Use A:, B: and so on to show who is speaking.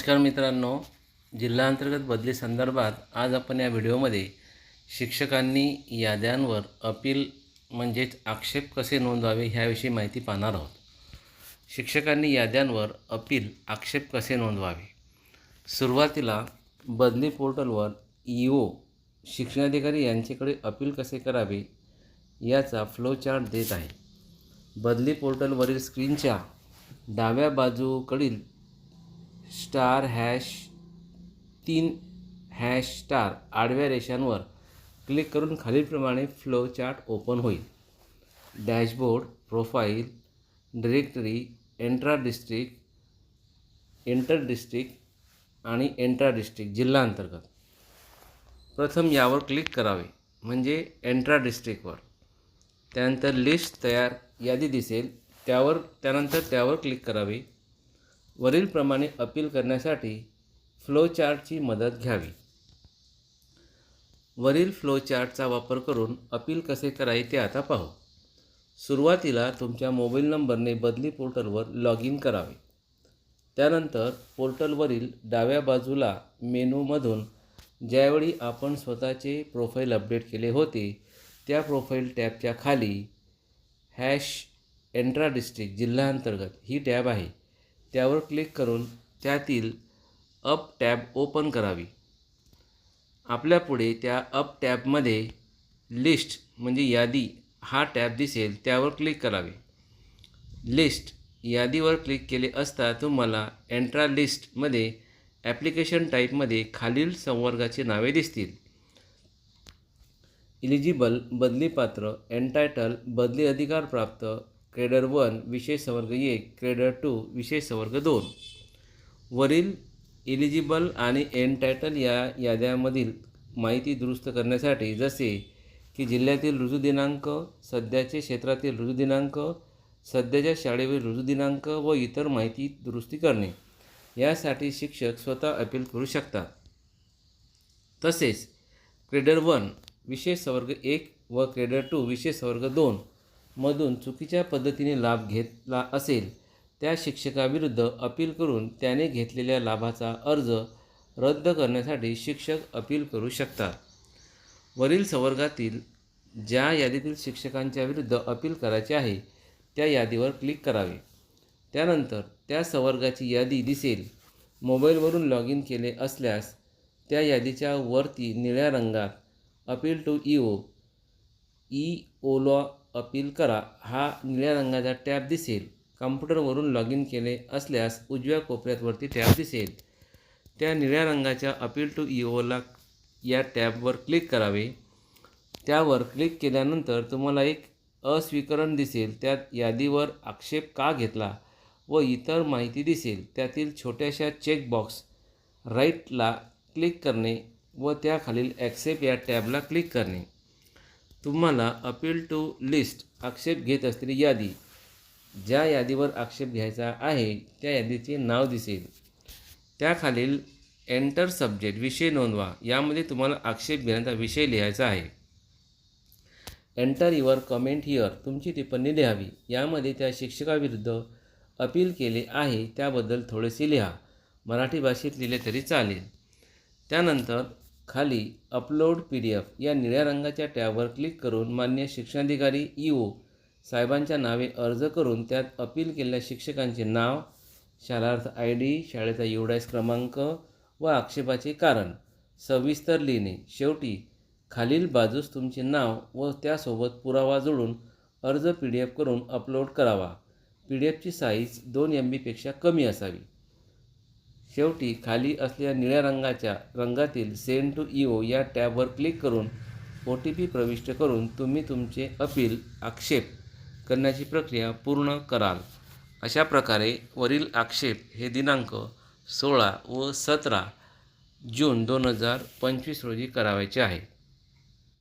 A: नमस्कार मित्रांनो. जिल्हाअंतर्गत बदली संदर्भात आज आपण या व्हिडिओमध्ये शिक्षकांनी याद्यांवर अपील म्हणजेच आक्षेप कसे नोंदवावे ह्याविषयी माहिती पाहणार आहोत. शिक्षकांनी याद्यांवर अपील आक्षेप कसे नोंदवावे? सुरुवातीला बदली पोर्टलवर ई ओ शिक्षणाधिकारी यांच्याकडे अपील कसे करावे याचा फ्लोचार्ट देत आहे. बदली पोर्टलवरील स्क्रीनच्या डाव्या बाजूकडील स्टार हॅश तीन हॅश स्टार आडव्या रेषांवर क्लिक करून खालीलप्रमाणे फ्लो चार्ट ओपन होईल. Dashboard profile directory intra district inter district आणि एंट्रा डिस्ट्रिक्ट जिल्हा अंतर्गत. प्रथम यावर क्लिक करावे म्हणजे एंट्रा डिस्ट्रिक्टवर. त्यानंतर लिस्ट तयार यादी दिसेल त्यावर त्यानंतर त्यावर क्लिक करावे. वरीलप्रमाणे अपील करण्यासाठी फ्लोचार्टची मदत घ्यावी. वरील फ्लोचार्टचा वापर करून अपील कसे करायचे ते आता पाहू. सुरुवातीला तुमच्या मोबाईल नंबरने बदली पोर्टलवर लॉग इन करावे. त्यानंतर पोर्टलवरील डाव्या बाजूला मेनूमधून ज्यावेळी आपण स्वतःचे प्रोफाईल अपडेट केले होते त्या प्रोफाईल टॅबच्या खाली हॅश एंट्रा डिस्ट्रिक्ट जिल्हाअंतर्गत ही टॅब आहे. त्यावर क्लिक करून त्यातील अप टॅब ओपन करावी. आपल्यापुढे त्या अप टॅबमध्ये लिस्ट म्हणजे यादी हा टॅब दिसेल त्यावर क्लिक करावे. लिस्ट यादीवर क्लिक केले असता तुम्हाला एंट्रा लिस्टमध्ये ॲप्लिकेशन टाईपमध्ये खालील संवर्गाची नावे दिसतील. इलिजिबल बदलीपात्र एन्टायटल बदली अधिकार प्राप्त क्रेडर वन विशेष संवर्ग एक क्रेडर टू विशेष संवर्ग दोन. वरील इलिजिबल आणि एनटायटल या याद्यामधील माहिती दुरुस्त करण्यासाठी जसे की जिल्ह्यातील रुजू दिनांक सध्याचे क्षेत्रातील रुजू दिनांक सध्याच्या शाळेवरील रुजू दिनांक व इतर माहिती दुरुस्ती करणे. यासाठी शिक्षक स्वतः अपील करू शकतात. तसेच क्रेडर वन विशेष संवर्ग एक व क्रेडर टू विशेष संवर्ग दोन मधून चुकीच्या पद्धतीने लाभ घेतला असेल त्या शिक्षकाविरुद्ध अपील करून त्याने घेतलेल्या लाभाचा अर्ज रद्द करण्यासाठी शिक्षक अपील करू शकतात. वरील संवर्गातील ज्या यादीतील शिक्षकांच्या विरुद्ध अपील करायचे आहे त्या यादीवर क्लिक करावे. त्यानंतर त्या संवर्गाची यादी दिसेल. मोबाईलवरून लॉग इन केले असल्यास त्या यादीच्या वरती निळ्या रंगात appeal to E O E Ola appeal करा. हा निळ्या रंगाचा टॅब दिसेल. कम्प्युटरवरून लॉग इन केले असल्यास उजव्या कोपऱ्यात वरती टॅब दिसेल. त्या निळ्या रंगाच्या अपील टू ई ओला या टॅबवर क्लिक करावे. त्यावर क्लिक केल्यानंतर तुम्हाला एक अस्वीकरण दिसेल. त्यात यादीवर आक्षेप का घेतला व इतर माहिती दिसेल. त्यातील छोट्याशा चेकबॉक्स राईटला क्लिक करणे व त्याखालील ॲक्सेप्ट या टॅबला क्लिक करणे. तुम्हाला अपील टू लिस्ट आक्षेप घेत असलेली यादी. ज्या यादीवर आक्षेप घ्यायचा आहे त्या यादीचे नाव दिसेल. त्याखालील एंटर सब्जेक्ट विषय नोंदवा. यामध्ये तुम्हाला आक्षेप घेण्याचा विषय लिहायचा आहे. एंटर युअर कमेंट हिअर तुमची टिप्पणी लिहावी. यामध्ये त्या शिक्षकाविरुद्ध अपील केले आहे त्याबद्दल थोडेसे लिहा. मराठी भाषेत लिहिले तरी चालेल. त्यानंतर खाली अपलोड पी डी एफ या निळ्या रंगाच्या टॅबवर क्लिक करून मान्य शिक्षणाधिकारी ई ओ साहेबांच्या नावे अर्ज करून त्यात अपील केलेल्या शिक्षकांचे नाव शालार्थ आय डी शाळेचा युडायस क्रमांक व आक्षेपाचे कारण सविस्तर लिहिणे शेवटी खालील बाजूस तुमचे नाव व त्यासोबत पुरावा जोडून अर्ज पी डी एफ करून अपलोड करावा. पी डी एफची साईज दोन एम बीपेक्षा कमी असावी. शेवटी खाली असलेल्या निळ्या रंगाच्या रंगातील सेंड टू ईओ ओ या टॅबवर क्लिक करून ओ टी पी प्रविष्ट करून तुम्ही तुमचे अपील आक्षेप करण्याची प्रक्रिया पूर्ण कराल. अशा प्रकारे वरील आक्षेप हे दिनांक सोळा व सतरा जून दोन हजार पंचवीस रोजी करावायचे आहे